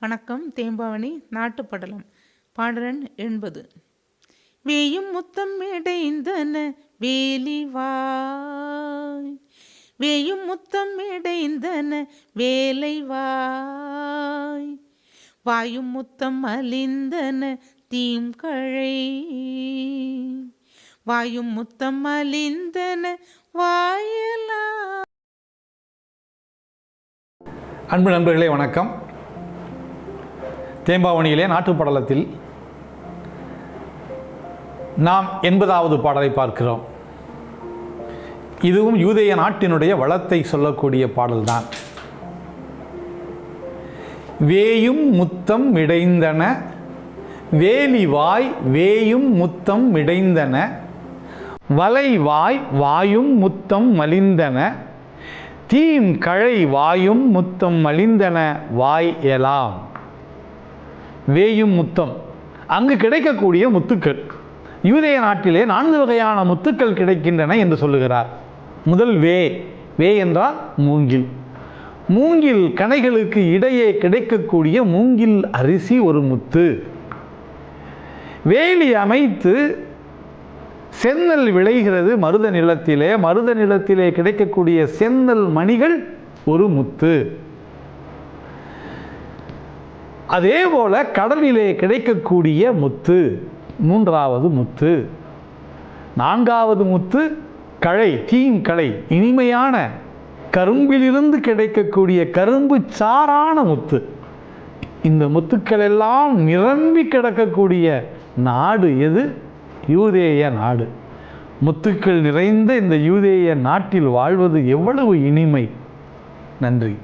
வணக்கம் தேம்பாவணி நாட்டுப்படலம் பாடலன் எண்பது. வேயும் முத்தம் இடைந்தன வேலிவாய் வேயும் முத்தம் இடைந்தன வேலைவாய் வாயும் முத்தம் அலிந்தன தீம்கழை வாயும் முத்தம் அலிந்தன வாயலா. அன்பு நண்பர்களே வணக்கம். தேம்பாவணியிலே நாட்டுப்படலத்தில் நாம் எண்பதாவது பாடலை பார்க்கிறோம். இதுவும் யூதேய நாட்டினுடைய வளத்தை சொல்லக்கூடிய பாடல்தான். வேயும் முத்தம் மிடைந்தன வேலிவாய் வேயும் முத்தம் மிடைந்தன வலைவாய் வாயும் முத்தம் மலிந்தன தீம் கழை வாயும் முத்தம் மலிந்தன வாய் எலாம். வேயும் முத்தம். அங்கு கிடைக்கக்கூடிய முத்துக்கள். யூதேய நாட்டிலே நான்கு வகையான முத்துக்கள் கிடைக்கின்றன என்று சொல்லுகிறார். முதல் வே. வே என்றால் மூங்கில். மூங்கில் கனைகளுக்கு இடையே கிடைக்கக்கூடிய மூங்கில் அரிசி ஒரு முத்து. வேலி அமைத்து செந்நெல் விளைகிறது மருத நிலத்திலே. மருத நிலத்திலே கிடைக்கக்கூடிய செந்நெல் மணிகள் ஒரு முத்து. அதே போல் கடலிலே கிடைக்கக்கூடிய முத்து மூன்றாவது முத்து நான்காவது முத்து களை தீம் களை இனிமையான கரும்பிலிருந்து கிடைக்கக்கூடிய கரும்பு சாரான முத்து. இந்த முத்துக்கள் எல்லாம் நிரம்பி கிடக்கக்கூடிய நாடு எது? யூதேய நாடு. முத்துக்கள் நிறைந்த இந்த யூதேய நாட்டில் வாழ்வது எவ்வளவு இனிமை. நன்றி.